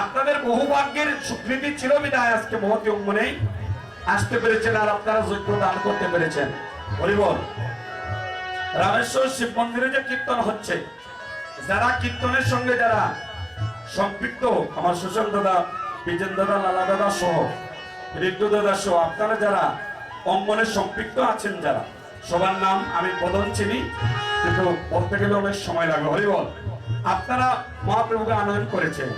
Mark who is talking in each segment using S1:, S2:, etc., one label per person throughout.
S1: আপনাদের বহু ভাগ্যের স্বীকৃতি ছিল বিদায় আজকে মহতি অঙ্গনে আসতে পেরেছেন আর আপনারা যোগ্য দান করতে পেরেছেন। রামেশ্বর শিব মন্দিরে যে কীর্তন হচ্ছে, যারা কীর্তনের সঙ্গে যারা সম্পৃক্ত, আমার সুশান্ত দাদা, বিজেন দাদা, লালা দাদা সহ ঋতু দাদা সহ, আপনারা যারা অঙ্গনে সম্পৃক্ত আছেন যারা, সবার নাম আমি বদল চিনি, কিন্তু বলতে গেলে অনেক সময় লাগবে হরিবল আপনারা মহাপ্রভুকে আনয়ন করেছেন।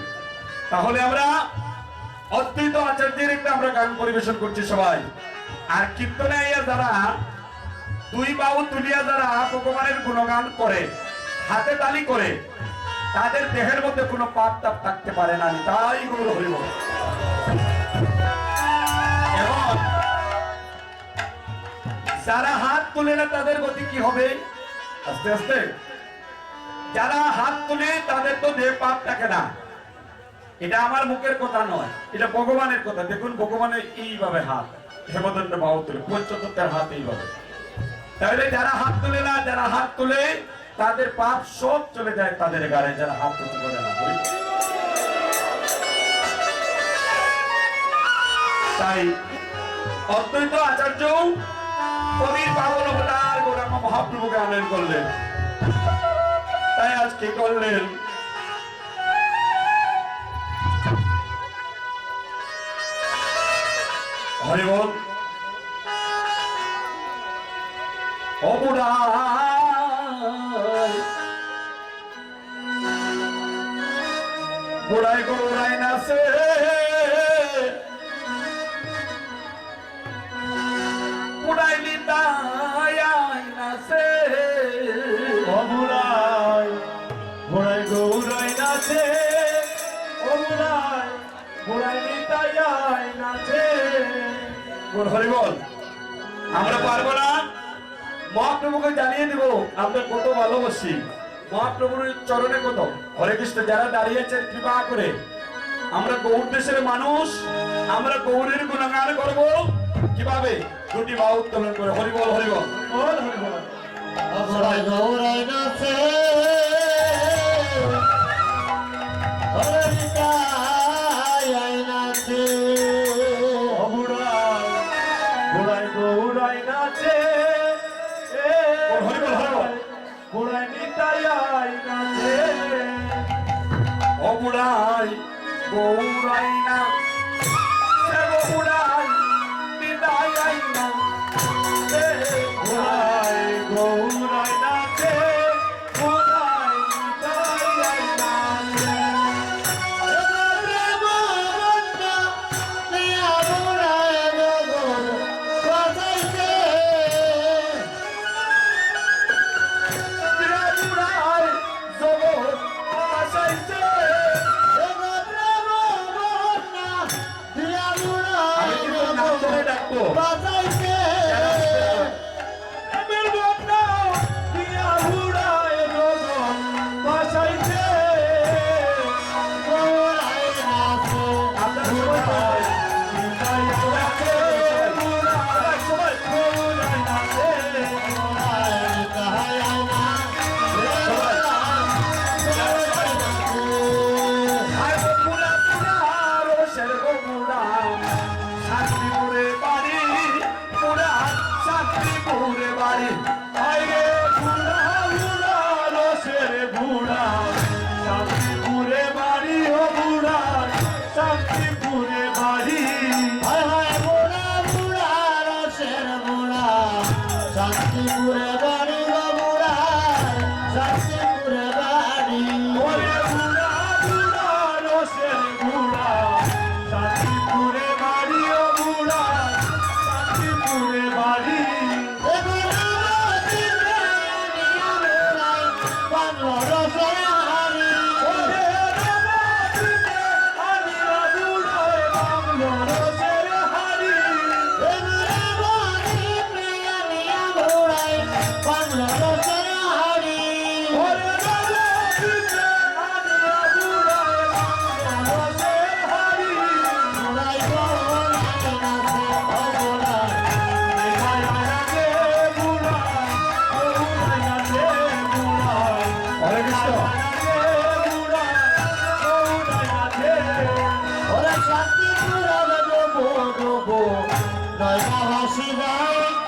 S1: তাহলে আমরা অদ্বৈত আচার্যের একটা আমরা গান পরিবেশন করছি সবাই। আর কীর্তনে আইয়া যারা দুই বাহু তুলিয়া যারা ভগবানের গুণগান করে, হাতে তালি করে, তাদের দেহের মধ্যে কোনো পাপ তাপ থাকতে পারে না তাই হরিব। এবং যারা হাত তুলে না তাদের গতি কি হবে? আস্তে আস্তে। যারা হাত তুলে তাদের তো দেহ পাপ থাকে না। এটা আমার মুখের কথা নয়, এটা ভগবানের কথা। দেখুন, ভগবানের এইভাবে হাত, হেমদণ্ড বাহু তুলে, পঞ্চতত্ত্বের হাত এইভাবে। তাহলে যারা হাত তুলে না, যারা হাত তুলে, তাদের পাপ সব চলে যায় তাদের গাড়ে যারা হাত তুলতে পারে না তাই অদ্বৈত আচার্য কবির পাগল অবতার গৌরাঙ্গ মহাপ্রভুকে আনয়ন করলেন। তাই আজ কি করলেন হরি বল অবুড়াই বল হরি বল? আমরা পারব না। মহাপ্রভুকে জানিয়ে দিব, আমরা কত ভালোবাসি। মহাপ্রভুর চরণে কত? হরে কৃষ্ণ, যারা দাঁড়িয়েছেন কৃপা করে। আমরা গৌর দেশের মানুষ, আমরা গৌরের গুণগান করব। কীভাবে? দুটি বাহু উত্তোলন করে। হরি বল, হরি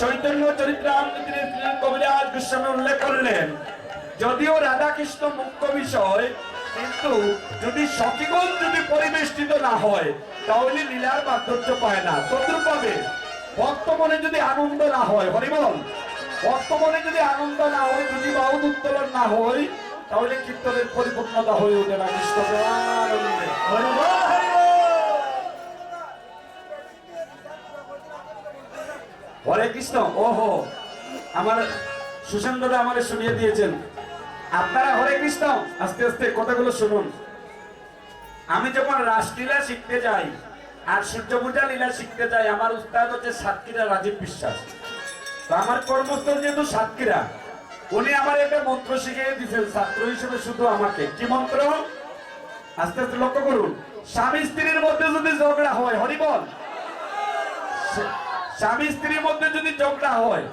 S1: চৈতন্য চরিত্রামৃতির কবিরাজ গোস্বামী উল্লেখ করলেন। যদিও রাধাকৃষ্ণ মুখ্য বিষয়, কিন্তু যদি সখীগণ যদি পরিবেষ্টিত না হয়, তাহলে লীলার মাধুর্য পায় না। তদ্রুপভাবে ভক্ত মনে যদি আনন্দ না হয়, হরিবল ভক্ত মনে যদি আনন্দ না হয়, যদি বাউদ উত্তোলন না হয়, তাহলে কীর্তনের পরিপূর্ণতা হয়ে ওঠে না। কৃষ্ণ
S2: হরি
S1: কৃষ্ণ, ওহো। আমার সুশান্ত দাদা আমাদের শুনিয়ে দিয়েছেন। আপনারা হরে কৃষ্ণ, আস্তে আস্তে কথাগুলো শুনুন। আমি যখন রাসলীলা শিখতে যাই আর সূর্য পূজা লীলা শিখতে যাই, আমার উস্তাদ হচ্ছে সাতক্ষীরা রাজীব বিশ্বাস। তো আমার কর্মস্থল যেহেতু সাতক্ষীরা, উনি আমার একটা মন্ত্র শিখিয়ে দিয়েছেন, ছাত্র হিসেবে শুধু আমাকে। কি মন্ত্র? আস্তে আস্তে লক্ষ্য করুন। স্বামী স্ত্রীর মধ্যে যদি ঝগড়া হয় হরিবল স্বামী স্ত্রীর মধ্যে যদি ঝগড়া হয়,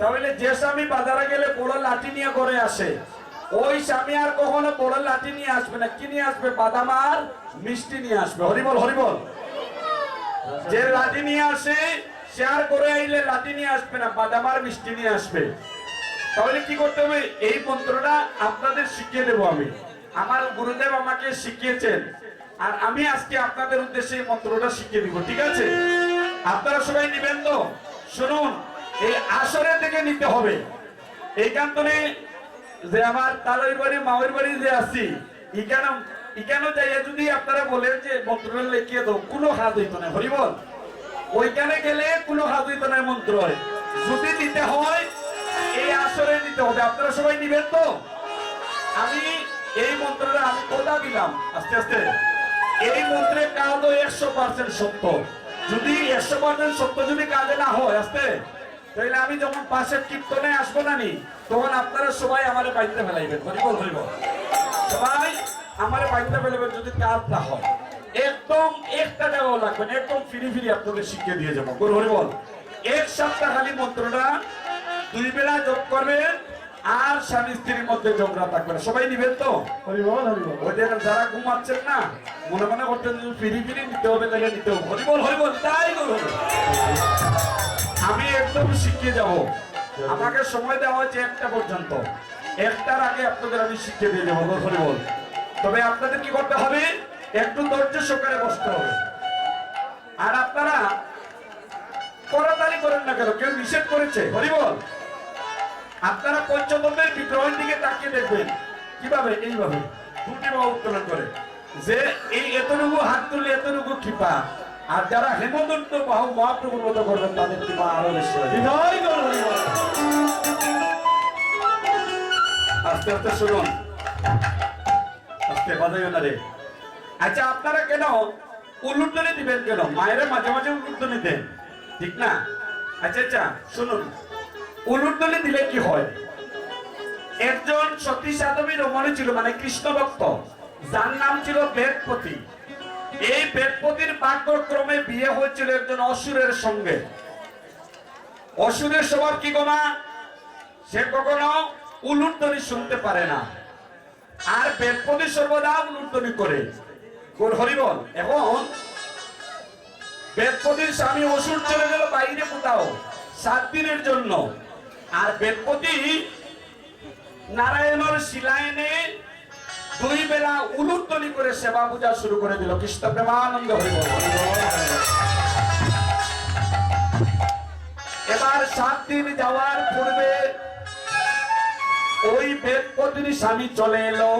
S1: তাহলে যে স্বামী বাজারে গেলে বড় লাঠি নিয়ে ঘরে আসে, ওই স্বামী আর কখনো বড় লাঠি নিয়ে আসবে না। কি নিয়ে আসবে? বাদাম আর মিষ্টি নিয়ে আসবে। হরিবল হরিবল যে লাঠি নিয়ে আসে, সে আর করে আইলে লাঠি নিয়ে আসবে না, বাদাম আর মিষ্টি নিয়ে আসবে। তাহলে কি করতে হবে? এই মন্ত্রটা আপনাদের শিখিয়ে দেবো আমি। আমার গুরুদেব আমাকে শিখিয়েছেন। আর আমি আজকে আপনাদের উদ্দেশ্যে এই মন্ত্রটা শিখিয়ে দিব, ঠিক আছে? আপনারা সবাই নিবেন তো? শুনুন, এই আসরে থেকে নিতে হবে। এইখানে যে আমার তালের বাড়ি মায়ের বাড়ি যে আছি এখানে যাইয়া যদি আপনারা বলেন যে মন্ত্রটা লিখিয়ে দাও, কোনো হাত হইতো না। হরিবল ওইখানে গেলে কোনো হাত হইতো না মন্ত্র হয়। যদি হয়, এই আসরে দিতে হবে। আপনারা সবাই নিবেন তো? আমি এই মন্ত্রটা আমি কথা দিলাম। আস্তে আস্তে। এই মন্ত্রের কাজ একশো পার্সেন্ট সত্য। যদি একশো সত্য যদি কাজে না হয়, আসতে। তাহলে আমি যখন পাশের কীর্তনে আসব না নি, তখন আপনারা সবাই আমার বাড়িতে ফেলাইবেন হরিবল হরিবল সবাই আমার বাড়িতে ফেলাবেন যদি কাজ না হয়। একদম একটা টাকাও লাগবে একদম ফিরি ফিরি আপনাদের শিখিয়ে দিয়ে যাব। হরিবল এক সপ্তাহ খালি মন্ত্রটা দুই বেলা যোগ করবেন আর স্বামী স্ত্রীর মধ্যে ঝগড়া থাকবে না। সবাই নিবেন তো? দেখেন যারা ঘুমাচ্ছেন না মনে মনে করতেন ফিরি ফিরি নিতে হবে তাহলে নিতে হবে। হরিবল হরিবল তাই আমি একদম শিখিয়ে যাব। আমাকে সময় দেওয়া হয়েছে একটা পর্যন্ত। একটার আগে আপনাদের আমি শিখিয়ে দিয়ে যাব হরিবল তবে আপনাদের কি করতে হবে? একটু ধৈর্য সহকারে বসতে হবে। আর আপনারা করাতালি করেন না কেন? কেউ নিষেধ করেছে। হরিবল আপনারা পঞ্চতন্ত্রের বিগ্রহের দিকে তাকিয়ে দেখবেন। কীভাবে? এইভাবে। দুটি বাহু উত্তোলন করে। যে এই এতটুকু হাত তুলে এতটুকু কৃপা আর যারা হেমদন্ত বাহু মহাপ্রভুর মতো করবেন তাদের কৃপা আরও বেশি আস্তে আস্তে শুনুন। আস্তে বাজাইও না রে। আচ্ছা আপনারা কেন উলুটনি দিবেন কেন? মায়েরা মাঝে মাঝে উলুটনি দেন। ঠিক না? আচ্ছা আচ্ছা শুনুন। উলুটনি দিলে কি হয়? একজন সতী সাধবী রমণী ছিল মানে কৃষ্ণ ভক্ত, যার নাম ছিল বেদপতি। এই বেদপতির ভাগ্যক্রমে বিয়ে হয়েছিল একজন অসুরের সঙ্গে। অসুরের স্বভাব কি গোমা সে কখনো উলুটনি শুনতে পারে না। আর বেদপতি সর্বদা উলুটনি করে। হরিবল এখন বেদপতির স্বামী অসুর চলে গেল, বাইরে কোথাও, সাত দিনের জন্য। আর বেদপতি নারায়ণের শিলা এনে দুই বেলা উলুটনি করে সেবা পূজা শুরু করে দিল। কৃষ্ণ প্রেমানন্দ হরিবল এবার সাত দিন যাওয়ার পূর্বে ওই বেদপতির স্বামী চলে এলো।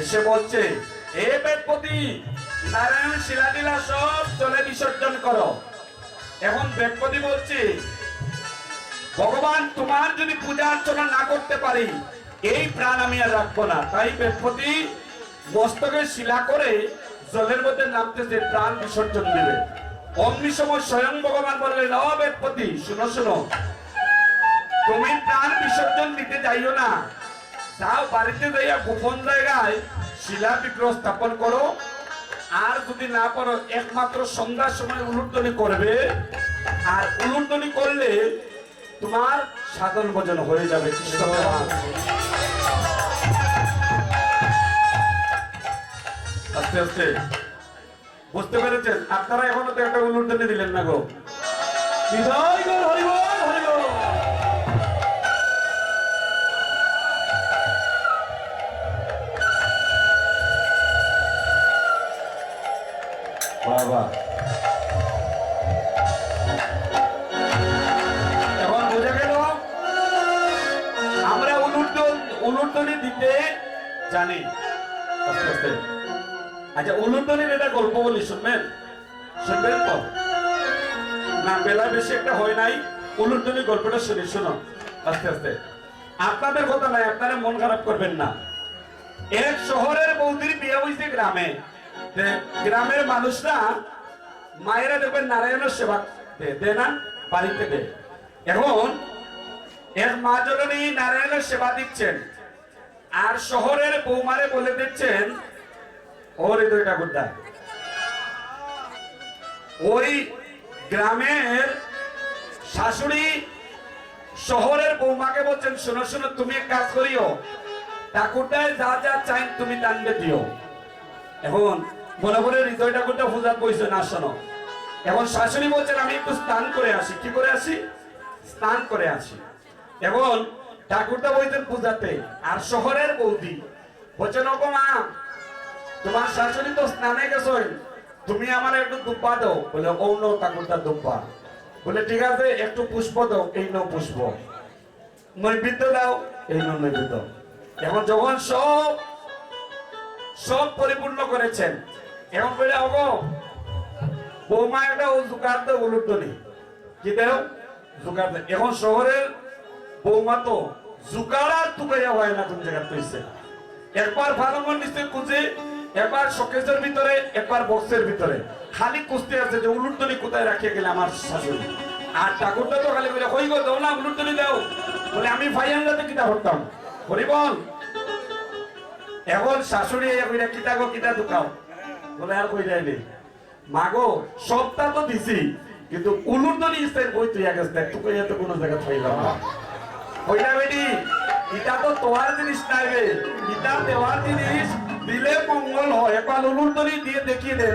S1: এসে বলছে, এ বেদপতি নারায়ণ শিলাদিলা সব চলে বিসর্জন করো। এখন বেদপতি বলছে ভগবান, তোমার যদি পূজা অর্চনা না করতে পারি, এই প্রাণ আমি আর রাখব না। তাই বেদপতি মস্তকে শিলা করে জলের মধ্যে নামতেছে প্রাণ বিসর্জন দিবে। অমনি সময় স্বয়ং ভগবান বললেন অ বেদপতি, শুনো শুনো। তুমি প্রাণ বিসর্জন দিতে যাইও না। তাও বাড়িতে যাইয়া গোপন জায়গায় শিলা বিগ্রহ স্থাপন করো। আর যদি না পারো, একমাত্র সন্ধ্যার সময় উলুটনি করবে। আর উলুটনি করলে তোমার সাধন ভোজন হয়ে যাবে কৃষ্ণ আস্তে আস্তে। বুঝতে পেরেছেন? আপনারা এখনও তো একটা উল্লুটনে দিলেন না গো।
S2: হৃদয়
S1: জানি। আচ্ছা উলুটনির এটা গল্প বলি, শুনবেন? শুনবেন তো? না, বেলা বেশি একটা হয় নাই। উলুটনি গল্পটা শুনি, শুনো। আস্তে আস্তে। আপনাদের কথা নাই, আপনারা মন খারাপ করবেন না। এক শহরের বৌদির বিয়ে হয়েছে গ্রামে। গ্রামের মানুষরা মায়েরা দেখবেন নারায়ণের সেবা দে না? বাড়িতে দে। এখন এক মা জননী নারায়ণের সেবা দিচ্ছেন। আর শহরের বৌমারে বলে দিচ্ছেন ওর এই গুড্ডা ওই গ্রামের শাশুড়ি শহরের বৌমাকে বলছেন, শোনো শোনো, তুমি এক কাজ করিও। ঠাকুরটায় যা যা চাই তুমি টানবে দিও। এখন মনে করে হৃদয় ঠাকুরটা পূজার বইছে, না, শোনো। এখন শাশুড়ি বলছেন, আমি একটু স্নান করে আসি। কি করে আসি? স্নান করে আসি। এখন ঠাকুরটা বলছেন পূজাতে, আর শহরের বৌদি। বলছেন ওগো তোমার শাশুড়ি তো স্নানে গেছই তুমি আমার একটু দুব্বা দাও। বলে, ও নো ঠাকুরটা দুব্বা। বলে, ঠিক আছে, একটু পুষ্প দাও, এই নো পুষ্প। নৈবেদ্য দাও, এই নো নৈবেদ্য। এখন যখন সব সব পরিপূর্ণ করেছেন, এখন বলে, অগো, বৌমা একটা ও জুকার উলুটনি কি দেও? জুকার দে। এখন শহরের বৌমা তো আর তুকাইয়া হয় না কোন জায়গা তুইছে একবার ফালঙ্গন নিশ্চয় খুঁজে, একবার শোকেসের ভিতরে, একবার বক্সের ভিতরে। খালি কুস্তি আছে যে উলুটনি কোথায় রাখিয়ে গেলে আমার শাশুড়ি? আর ঠাকুরটা তো খালি বলে কই গো, দাও না উলুটনি দাও। বলে, আমি ফাইয়ানলাতে কিতা করতাম হরিবল এখন শাশুড়ি কইরা, কিতা গো, কিতা দুকাও বলে, আর কই যায়নি মাগো, সবটা তো দিছি, কিন্তু উলুটনি ইস্তাই কই তুই আগে? দেখ, তুই তো কোনো জায়গা থাইলাম না। কইলা বেটি ইটা তো তোমার জিনিস নাই রে ইটা দেওয়ার জিনিস দিলে মঙ্গল হয়। একবার উলুটনি দিয়ে দেখিয়ে দে।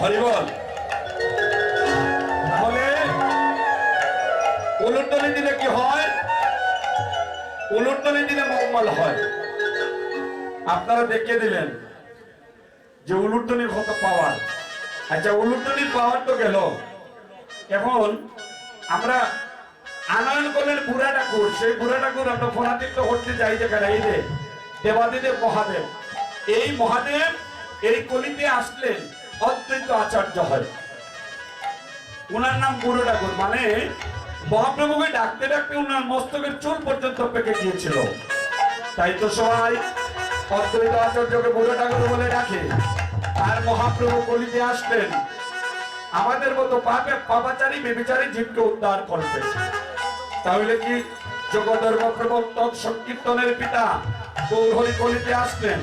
S1: হরিবল তাহলে উলুটনি দিলে কি হয়? উলুটনি দিলে মঙ্গল হয়। আপনারা দেখিয়ে দিলেন যে উলুটনির কত পাওয়ার আচ্ছা উলুটনির পাওয়ার তো গেল। এখন আমরা আনয়ন করলেন বুড়া ঠাকুর। সেই বুড়া ঠাকুর আমরা ফোনাতীর্থ করতে যাই যেখানে এই যে দেবাদিদেব মহাদেব। এই মহাদেব এই কলিতে আসলেন অদ্বৈত আচার্য হয়। ওনার নাম বুড়ো ঠাকুর। মানে মহাপ্রভুকে ডাকতে ডাকতে ওনার মস্তকের চুল পর্যন্ত পেকে গিয়েছিল। তাই তো সবাই অদ্বৈত আচার্যকে বুড়ো ঠাকুর বলে ডাকে। আর মহাপ্রভু বলিতে আসলেন। আমাদের মতো পাপে পাপাচারী বেবিচারী জীবকে উদ্ধার করবে। তাহলে কি জগধর্ম প্রবর্তক সংকীর্তনের পিতা গৌরহরি বলিতে আসলেন?